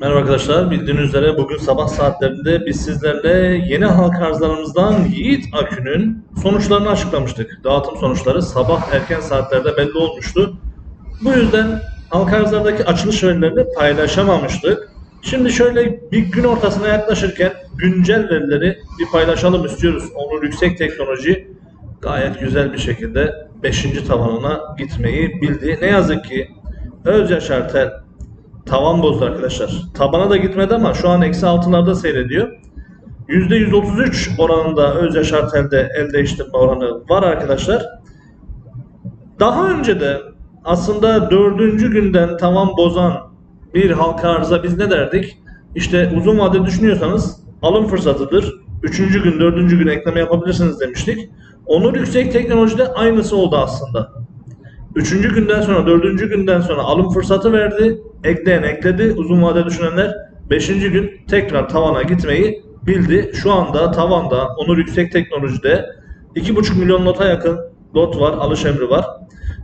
Merhaba arkadaşlar. Bildiğiniz üzere bugün sabah saatlerinde biz sizlerle yeni halka arzlarımızdan Yiğit Akü'nün sonuçlarını açıklamıştık. Dağıtım sonuçları sabah erken saatlerde belli olmuştu. Bu yüzden halka arzlardaki açılış verilerini paylaşamamıştık. Şimdi şöyle bir gün ortasına yaklaşırken güncel verileri bir paylaşalım istiyoruz. Onur Yüksek Teknoloji gayet güzel bir şekilde 5. tavanına gitmeyi bildi. Ne yazık ki Özyaşar Tel tavan bozdu arkadaşlar. Tabana da gitmedi ama şu an eksi altılarda seyrediyor. %133 oranında Özyaşar Tel'de el değiştirme oranı var arkadaşlar. Daha önce de aslında dördüncü günden tavan bozan bir halka arıza biz ne derdik? İşte uzun vade düşünüyorsanız alım fırsatıdır. Üçüncü gün, dördüncü gün ekleme yapabilirsiniz demiştik. Onur Yüksek Teknoloji'de aynısı oldu aslında. Üçüncü günden sonra, dördüncü günden sonra alım fırsatı verdi. Ekleyen ekledi. Uzun vade düşünenler beşinci gün tekrar tavana gitmeyi bildi. Şu anda tavanda Onur Yüksek Teknoloji'de 2,5 milyon lota yakın lot var, alış emri var.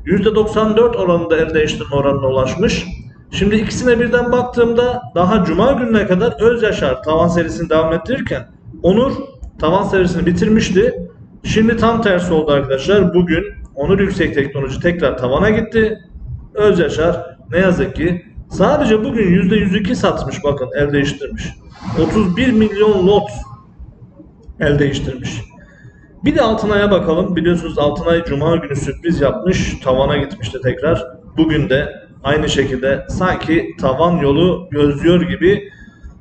%94 oranında el değiştirme oranına ulaşmış. Şimdi ikisine birden baktığımda daha cuma gününe kadar Özyaşar tavan serisini devam ettirirken Onur tavan serisini bitirmişti. Şimdi tam tersi oldu arkadaşlar. Bugün Onur Yüksek Teknoloji tekrar tavana gitti. Özyaşar ne yazık ki sadece bugün %102 satmış bakın el değiştirmiş. 31 milyon lot el değiştirmiş. Bir de Altınay'a bakalım. Biliyorsunuz Altınay Cuma günü sürpriz yapmış. Tavana gitmişti tekrar. Bugün de aynı şekilde sanki tavan yolu gözlüyor gibi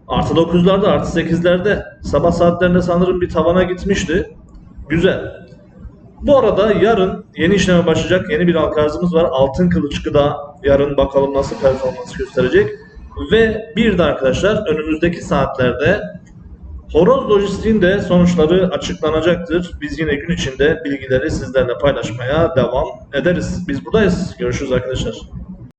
artı 9'larda artı 8'lerde sabah saatlerinde sanırım bir tavana gitmişti. Güzel. Bu arada yarın yeni işleme başlayacak yeni bir halka var. Altın Kılıç Gıda yarın bakalım nasıl performans gösterecek. Ve bir de arkadaşlar önümüzdeki saatlerde Horoz Lojistik'in de sonuçları açıklanacaktır. Biz yine gün içinde bilgileri sizlerle paylaşmaya devam ederiz. Biz buradayız. Görüşürüz arkadaşlar.